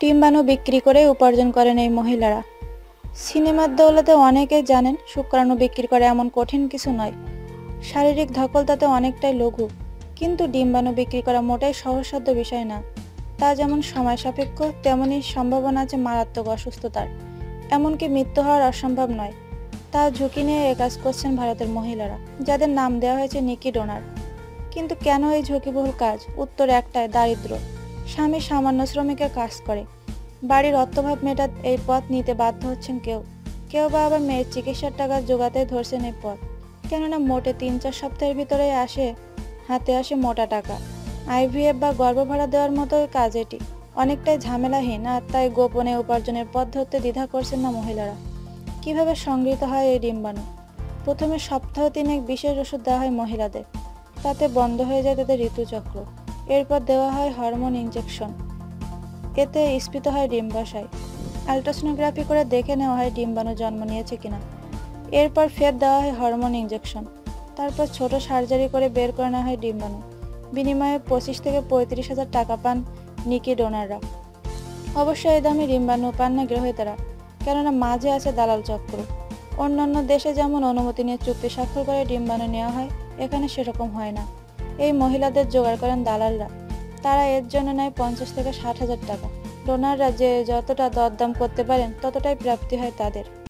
ডিম্বাণু বিক্রি করে উপার্জন করেন এই মহিলারা। সিনেমার দৌলতে অনেকেই জানেন, শুক্রাণু বিক্রি করে এমন কঠিন কিছু নয়। শারীরিক ধকল তাতে অনেকটাই লঘু, কিন্তু ডিম্বাণু বিক্রি করা মোটাই সহজসাধ্য বিষয় না। তা যেমন সময় সাপেক্ষ তেমনই সম্ভাবনা আছে মারাত্মক অসুস্থতার। এমনকি মৃত্যু হওয়ার অসম্ভব নয়। তা ঝুঁকি নিয়ে এ কাজ করছেন ভারতের মহিলারা, যাদের নাম দেওয়া হয়েছে নিকি ডোনার। কিন্তু কেন এই ঝুঁকিবহুল কাজ? উত্তর একটাই, দারিদ্র। স্বামী সামান্য শ্রমিকের কাজ করে। বাড়ির অর্থভাব মেটাত এই পথ নিতে বাধ্য হচ্ছেন কেউ। কেউ বা আবার মেয়ের চিকিৎসার টাকা জোগাতে ধরছেন এই পথ। কেননা মোটে তিন চার সপ্তাহের ভিতরে আসে, হাতে আসে মোটা টাকা। আইভিএফ বা গর্ভভাড়া দেওয়ার মতো কাজ এটি। অনেকটাই ঝামেলাহীন, আর তাই গোপনে উপার্জনের পথ ধরতে দ্বিধা করছেন না মহিলারা। কীভাবে সংগৃহীত হয় এই ডিম্বাণু? প্রথমে সপ্তাহ তিনেক বিশেষ ওষুধ দেওয়া হয় মহিলাদের। তাতে বন্ধ হয়ে যায় তাদের ঋতুচক্র। এরপর দেওয়া হয় হরমোন ইঞ্জেকশন এতে স্ফীত হয় ডিম্বাশয়। আলট্রাসোনোগ্রাফি করে দেখে নেওয়া হয় ডিম্বাণু জন্ম নিয়েছে কিনা। এরপর ফের দেওয়া হয় হরমোন ইঞ্জেকশন তারপর ছোট সার্জারি করে বের করে নেওয়া হয় ডিম্বাণু। বিনিময়ে পঁচিশ থেকে পঁয়ত্রিশ হাজার টাকা পান নিকি ডোনাররা। অবশ্য এই দামে ডিম্বাণু পান না গ্রহীতারা। কেননা মাঝে আছে দালাল চক্র। অন্যান্য দেশে যেমন অনুমতি নিয়ে চুক্তি স্বাক্ষর করে ডিম্বাণু নেওয়া হয়, এখানে সেরকম হয় না। এই মহিলাদের জোগাড় করেন দালালরা। তারা এর জন্য নেয় পঞ্চাশ থেকে ষাট হাজার টাকা। ডোনাররা যে যতটা দরদাম করতে পারেন, ততটাই প্রাপ্তি হয় তাদের।